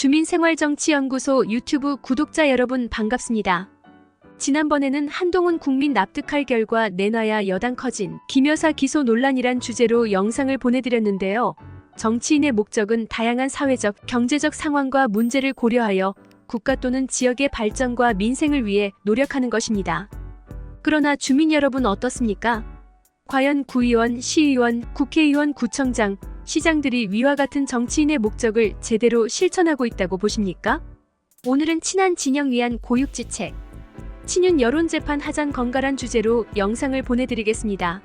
주민생활정치연구소 유튜브 구독자 여러분 반갑습니다. 지난번에는 한동훈 국민 납득할 결과 내놔야 여당 커진 김여사 기소 논란이란 주제로 영상을 보내드렸는데요. 정치인의 목적은 다양한 사회적, 경제적 상황과 문제를 고려하여 국가 또는 지역의 발전과 민생을 위해 노력하는 것입니다. 그러나 주민 여러분 어떻습니까? 과연 구의원, 시의원, 국회의원, 구청장, 시장들이 위와 같은 정치인의 목적을 제대로 실천하고 있다고 보십니까? 오늘은 친한 진영 위한 고육지책, 친윤 여론재판 하잔 건갈한 주제로 영상을 보내드리겠습니다.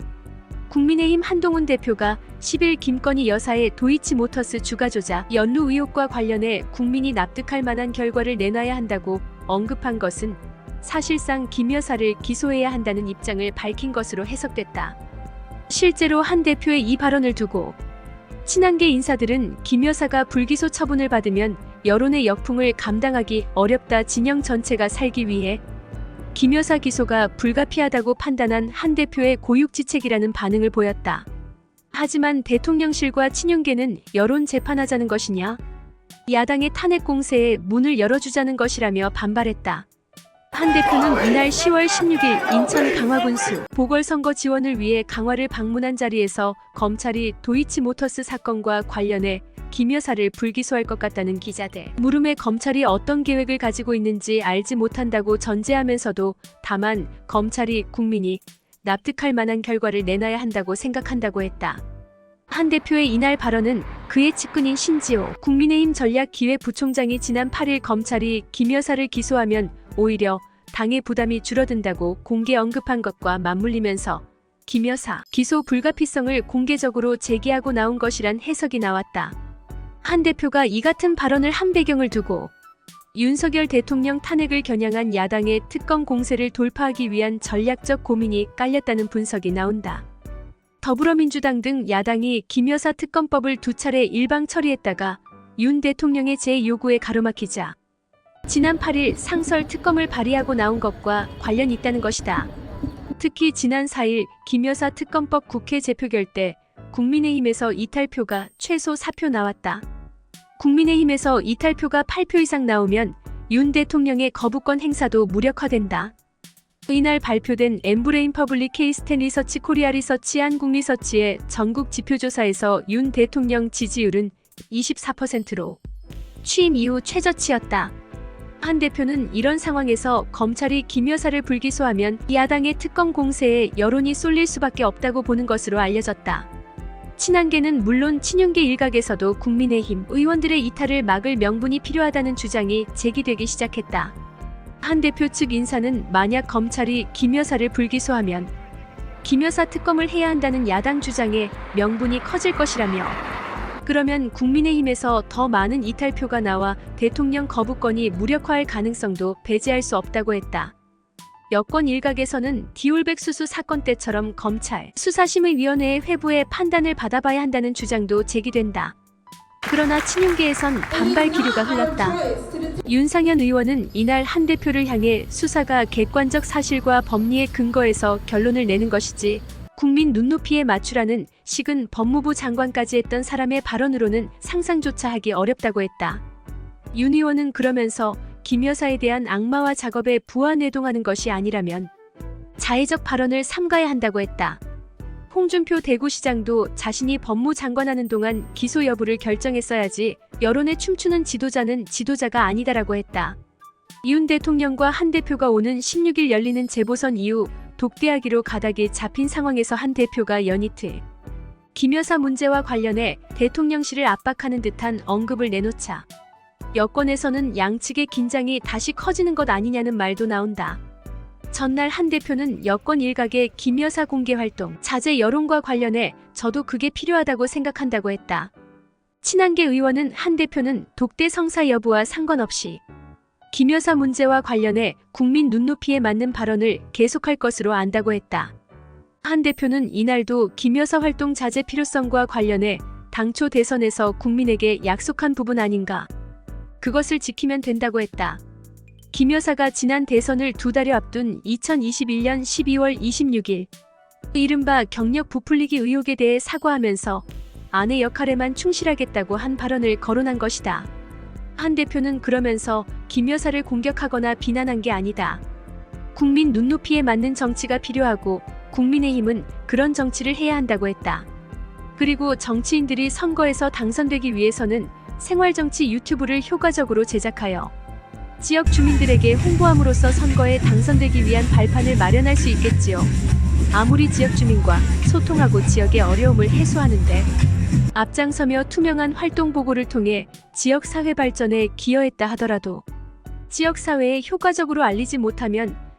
국민의힘 한동훈 대표가 10일 김건희 여사의 도이치모터스 주가 조작 연루 의혹과 관련해 국민이 납득할 만한 결과를 내놔야 한다고 언급한 것은 사실상 김 여사를 기소해야 한다는 입장을 밝힌 것으로 해석됐다. 실제로 한 대표의 이 발언을 두고 친한계 인사들은 김 여사가 불기소 처분을 받으면 여론의 역풍을 감당하기 어렵다 진영 전체가 살기 위해 김 여사 기소가 불가피하다고 판단한 한 대표의 고육지책이라는 반응을 보였다. 하지만 대통령실과 친윤계는 여론 재판하자는 것이냐? 야당의 탄핵 공세에 문을 열어주자는 것이라며 반발했다. 한 대표는 이날 10월 16일 인천 강화군수 보궐선거 지원을 위해 강화를 방문한 자리에서 검찰이 도이치모터스 사건과 관련해 김 여사를 불기소할 것 같다는 기자들 물음에 검찰이 어떤 계획을 가지고 있는지 알지 못한다고 전제하면서도 다만 검찰이 국민이 납득할 만한 결과를 내놔야 한다고 생각한다고 했다. 한 대표의 이날 발언은 그의 측근인 신지호 국민의힘 전략기획부총장이 지난 8일 검찰이 김 여사를 기소하면 오히려 당의 부담이 줄어든다고 공개 언급한 것과 맞물리면서 김 여사 기소 불가피성을 공개적으로 제기하고 나온 것이란 해석이 나왔다. 한 대표가 이 같은 발언을 한 배경을 두고 윤석열 대통령 탄핵을 겨냥한 야당의 특검 공세를 돌파하기 위한 전략적 고민이 깔렸다는 분석이 나온다. 더불어민주당 등 야당이 김 여사 특검법을 두 차례 일방 처리했다가 윤 대통령의 재요구에 가로막히자 지난 8일 상설 특검을 발의하고 나온 것과 관련 있다는 것이다. 특히 지난 4일 김 여사 특검법 국회 제표결 때 국민의힘에서 이탈표가 최소 4표 나왔다. 국민의힘에서 이탈표가 8표 이상 나오면 윤 대통령의 거부권 행사도 무력화된다. 이날 발표된 엠브레인 퍼블릭 케이스텐 리서치 코리아 리서치 한국 리서치의 전국 지표조사에서 윤 대통령 지지율은 24%로 취임 이후 최저치였다. 한 대표는 이런 상황에서 검찰이 김 여사를 불기소하면 야당의 특검 공세에 여론이 쏠릴 수밖에 없다고 보는 것으로 알려졌다. 친한계는 물론 친윤계 일각에서도 국민의힘 의원들의 이탈을 막을 명분이 필요하다는 주장이 제기되기 시작했다. 한 대표 측 인사는 만약 검찰이 김 여사를 불기소하면 김 여사 특검을 해야 한다는 야당 주장에 명분이 커질 것이라며 그러면 국민의힘에서 더 많은 이탈표가 나와 대통령 거부권이 무력화할 가능성도 배제할 수 없다고 했다. 여권 일각에서는 디올백 수수 사건 때처럼 검찰 수사심의위원회의 회부의 판단을 받아봐야 한다는 주장도 제기된다. 그러나 친윤계에선 반발 기류가 흘렀다. 윤상현 의원은 이날 한 대표를 향해 수사가 객관적 사실과 법리에 근거해서 결론을 내는 것이지 국민 눈높이에 맞추라는 식은 법무부 장관까지 했던 사람의 발언으로는 상상조차 하기 어렵다고 했다. 윤 의원은 그러면서 김 여사에 대한 악마와 작업에 부안해동하는 것이 아니라면 자해적 발언을 삼가야 한다고 했다. 홍준표 대구시장도 자신이 법무장관하는 동안 기소 여부를 결정했어야지 여론에 춤추는 지도자는 지도자가 아니다라고 했다. 이윤 대통령과 한 대표가 오는 16일 열리는 재보선 이후 독대하기로 가닥이 잡힌 상황에서 한 대표가 연이틀 김 여사 문제와 관련해 대통령실을 압박하는 듯한 언급을 내놓자 여권에서는 양측의 긴장이 다시 커지는 것 아니냐는 말도 나온다. 전날 한 대표는 여권 일각의 김 여사 공개 활동 자제 여론과 관련해 저도 그게 필요하다고 생각한다고 했다. 친한계 의원은 한 대표는 독대 성사 여부와 상관없이 김 여사 문제와 관련해 국민 눈높이에 맞는 발언을 계속할 것으로 안다고 했다. 한 대표는 이날도 김 여사 활동 자제 필요성과 관련해 당초 대선에서 국민에게 약속한 부분 아닌가. 그것을 지키면 된다고 했다. 김 여사가 지난 대선을 두 달여 앞둔 2021년 12월 26일 이른바 경력 부풀리기 의혹에 대해 사과하면서 아내 역할에만 충실하겠다고 한 발언을 거론한 것이다. 한 대표는 그러면서 김 여사를 공격하거나 비난한 게 아니다. 국민 눈높이에 맞는 정치가 필요하고 국민의힘은 그런 정치를 해야 한다고 했다. 그리고 정치인들이 선거에서 당선되기 위해서는 생활정치 유튜브를 효과적으로 제작하여 지역 주민들에게 홍보함으로써 선거에 당선되기 위한 발판을 마련할 수 있겠지요. 아무리 지역 주민과 소통하고 지역의 어려움을 해소하는데 앞장서며 투명한 활동 보고를 통해 지역 사회 발전에 기여했다 하더라도 지역 사회에 효과적으로 알리지 못하면